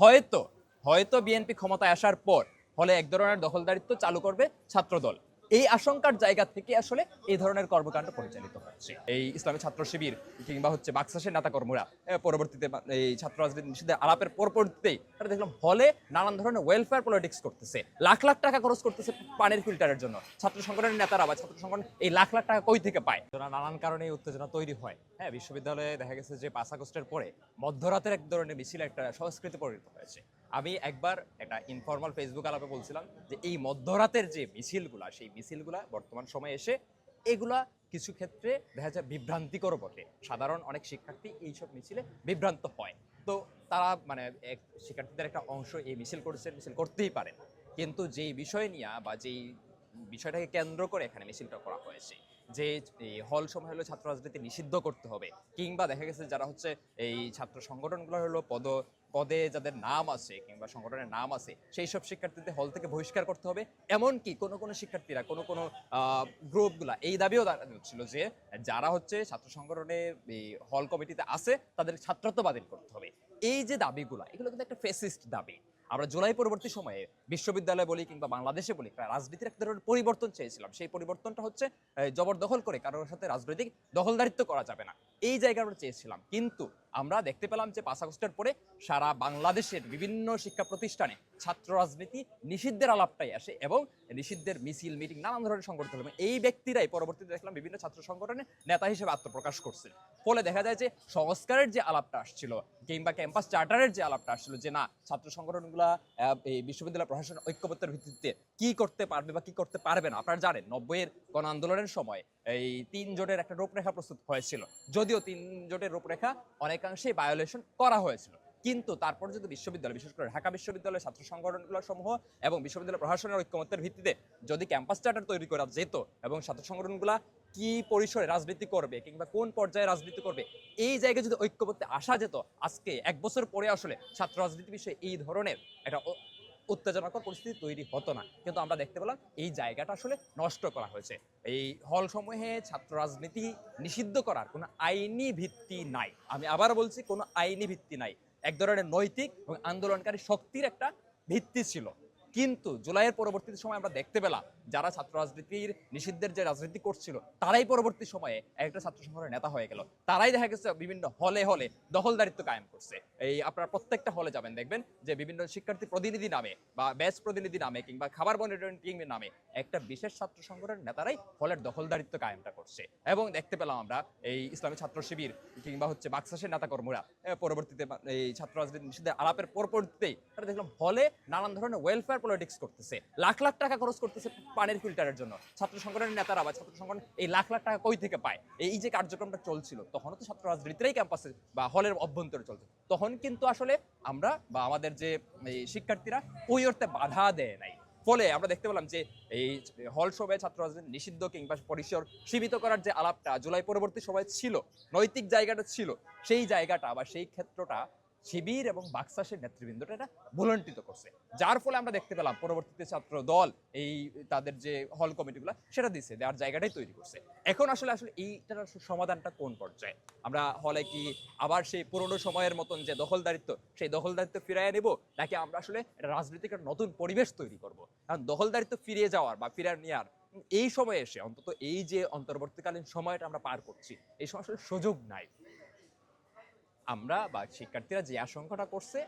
হয়তো হয়তো বিএনপি ক্ষমতায় আসার পর ফলে এক ধরনের দখলদারিত্ব চালু করবে ছাত্রদল। এই আশঙ্কার জায়গা থেকে আসলে এই ধরনের কর্মকাণ্ড পরিচালিত হচ্ছে। এই ইসলামী ছাত্র শিবির কিংবা হচ্ছে বাক্সাসের নেতা কর্মীরা পরবর্তীতে এই ছাত্র রাজনীতি নিষিদ্ধের আলাপের পরবর্তীতেই তারা দেখলাম হলে নানান ধরনের ওয়েলফেয়ার পলিটিক্স করতেছে। লাখ লাখ টাকা খরচ করতেছে পানির ফিল্টারের জন্য। ছাত্র সংগঠনের নেতারা বা ছাত্র সংগঠন এই লাখ লাখ টাকা কই থেকে পায়? নানান কারণে উত্তেজনা তৈরি হয়। হ্যাঁ বিশ্ববিদ্যালয়ে দেখা গেছে যে পাঁচ আগস্টের পরে মধ্যরাতের এক ধরনের মিছিল একটা সংস্কৃতি পরিণত হয়েছে। আমি একবার একটা ইনফর্মাল ফেসবুক আলাপে বলছিলাম যে এই মধ্যরাতের যে মিছিলগুলা, সেই মিছিলগুলা বর্তমান সময়ে এসে এগুলা কিছু ক্ষেত্রে দেখা যায় বিভ্রান্তিকর বটে। সাধারণ অনেক শিক্ষার্থী এইসব মিছিলে বিভ্রান্ত হয়। তো তারা মানে এক শিক্ষার্থীদের একটা অংশ এই মিছিল করছে, মিছিল করতেই পারে। কিন্তু যেই বিষয় নিয়ে বা যেই বিষয়টাকে কেন্দ্র করে এখানে মিছিলটা করা হয়েছে যে এই হল সময় হলো ছাত্র রাজনীতি নিষিদ্ধ করতে হবে। কিংবা দেখা গেছে যারা হচ্ছে এই ছাত্র সংগঠনগুলো হলো পদ, পদে যাদের নাম আছে কিংবা সংগঠনের নাম আছে সেই সব শিক্ষার্থীদের হল থেকে বহিষ্কার করতে হবে। এমনকি কোনো কোনো শিক্ষার্থীরা, কোনো কোনো গ্রুপগুলা এই দাবিও ছিল যে যারা হচ্ছে ছাত্র সংগঠনে হল কমিটিতে আছে, তাদের ছাত্রত্ব বাতিল করতে হবে। এই যে দাবিগুলা, এগুলো কিন্তু একটা ফেসিস্ট দাবি। আমরা জুলাই পরবর্তী সময়ে বিশ্ববিদ্যালয় বলি কিংবা বাংলাদেশে বলি রাজনীতির একটা ধরনের পরিবর্তন চেয়েছিলাম। সেই পরিবর্তনটা হচ্ছে জবরদখল করে কারোর সাথে রাজনৈতিক দখলদারিত্ব করা যাবে না। এই জায়গা আমরা চেয়েছিলাম। কিন্তু আমরা দেখতে পেলাম যে পাঁচ আগস্টের পরে সারা বাংলাদেশের বিভিন্ন শিক্ষা প্রতিষ্ঠানে ছাত্র রাজনীতি নিষিদ্ধের আলাপটাই আসে এবং নিষিদ্ধের মিছিল, মিটিং, নানান ধরনের সংগঠিত হলো। এই ব্যক্তিরাই পরবর্তীতে দেখলাম বিভিন্ন ছাত্র সংগঠনের নেতা হিসেবে আত্মপ্রকাশ করছেন। ফলে দেখা যায় যে সংস্কারের যে আলাপটা আসছিল কিংবা ক্যাম্পাস চার্টারের যে আলাপটা আসছিল যে না, ছাত্র সংগঠনগুলা এই বিশ্ববিদ্যালয় প্রশাসন ঐক্যবদ্ধের ভিত্তিতে কি করতে পারবে বা কি করতে পারবে না, আপনারা জানেন নব্বইয়ের গণ আন্দোলনের সময় এই তিন জোটের একটা রূপরেখা প্রস্তুত হয়েছিল। যদিও তিন জোটের রূপরেখা অনেকাংশেই ভায়োলেশন করা হয়েছিল। কিন্তু তারপর যদি বিশ্ববিদ্যালয়, বিশেষ করে ঢাকা বিশ্ববিদ্যালয়ের ছাত্র সংগঠনগুলো সমূহ এবং বিশ্ববিদ্যালয় প্রশাসনের ঐক্যমত্যের ভিত্তিতে যদি ক্যাম্পাস চার্টার তৈরি করা যেত এবং ছাত্র সংগঠনগুলো কি পরিসরে রাজনীতি করবে কিংবা কোন পর্যায়ে রাজনীতি করবে, এই জায়গায় যদি ঐক্যবদ্ধে আসা যেত, আজকে এক বছর পরে আসলে ছাত্র রাজনীতি বিষয়ে এই ধরনের একটা উত্তেজনাকর পরিস্থিতি তৈরি হতো না। কিন্তু আমরা দেখতে পেলাম এই জায়গাটা আসলে নষ্ট করা হয়েছে। এই হল সমূহে ছাত্র রাজনীতি নিষিদ্ধ করার কোনো আইনি ভিত্তি নাই। আমি আবার বলছি, কোনো আইনি ভিত্তি নাই। এক ধরনের নৈতিক এবং আন্দোলনকারী শক্তির একটা ভিত্তি ছিল। কিন্তু জুলাইয়ের পরবর্তী সময় আমরা দেখতে পেলাম, যারা ছাত্র রাজনীতির নিষিদ্ধের যে রাজনীতি করছিল, তারাই পরবর্তী সময়ে একটা ছাত্র সংগঠনের নেতা হয়ে গেল। তারাই দেখা গেছে বিভিন্ন হলে হলে দখলদারিত্ব কায়েম করছে। এই আপনারা প্রত্যেকটা হলে যাবেন, দেখবেন যে বিভিন্ন শিক্ষার্থী প্রতিনিধি নামে বা ব্যাচ প্রতিনিধি নামে কিংবা খাবার টিম নামে একটা বিশেষ ছাত্র সংগঠনের নেতারাই হলের দখলদারিত্ব কায়েমটা করছে। এবং দেখতে পেলাম আমরা এই ইসলামী ছাত্র শিবির কিংবা হচ্ছে বাক্সাসের নেতা কর্মীরা পরবর্তীতে এই ছাত্র রাজনীতি নিষিদ্ধের আলাপের পরবর্তীতেই তারা দেখলাম হলে নানান ধরনের ওয়েলফেয়ার পলিটিক্স করতেছে। লাখ লাখ টাকা খরচ করতেছে পানির ফিল্টারের জন্য। ছাত্র সংগঠনের নেতারা বা ছাত্র সংগঠন এই লাখ লাখ টাকা কই থেকে পায়? এই যে কার্যক্রমটা চলছিল, তখনও তো ছাত্র রাজনীতিরাই ক্যাম্পাসে বা হলের অভ্যন্তরে চলছে। তখন কিন্তু আসলে আমরা বা আমাদের যে শিক্ষার্থীরা ওই অর্থে বাধা দেয় নাই। ফলে আমরা দেখতে পেলাম যে, এই হল সভায় ছাত্র রাজনীতি নিষিদ্ধ কিংবা পরিসর সীমিত করার যে আলাপটা জুলাই পরবর্তী সময় ছিল, নৈতিক জায়গাটা ছিল, সেই জায়গাটা বা সেই ক্ষেত্রটা শিবির এবং বাক্সাসের নেতৃবৃন্দটা এটা ভুলন্টিত করছে। যার ফলে আমরা দেখতে পেলাম পরবর্তীতে ছাত্র দল এই তাদের যে হল কমিটিগুলো, সেটা দিচ্ছে দেওয়ার জায়গাটাই তৈরি করছে। এখন আসলে আসলে এইটার সমাধানটা কোন পর্যায়ে? আমরা হলে কি আবার সেই পুরনো সময়ের মতন যে দখলদারিত্ব, সেই দখলদারিত্ব ফিরিয়ে নেব? নাকি আমরা আসলে একটা নতুন পরিবেশ তৈরি করব? কারণ দখলদারিত্ব ফিরিয়ে যাওয়ার বা ফিরিয়ে নেওয়ার এই সময়ে এসে অন্তত এই যে অন্তর্বর্তীকালীন সময়টা আমরা পার করছি, এই সময় আসলে সুযোগ নাই। আমরা বা শিক্ষার্থীরা যে আশঙ্কাটা করছে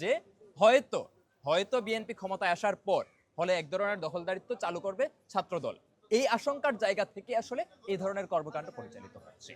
যে হয়তো হয়তো বিএনপি ক্ষমতায় আসার পর, ফলে এক ধরনের দখলদারিত্ব চালু করবে ছাত্রদল। এই আশঙ্কার জায়গা থেকে আসলে এই ধরনের কর্মকাণ্ড পরিচালিত হচ্ছে।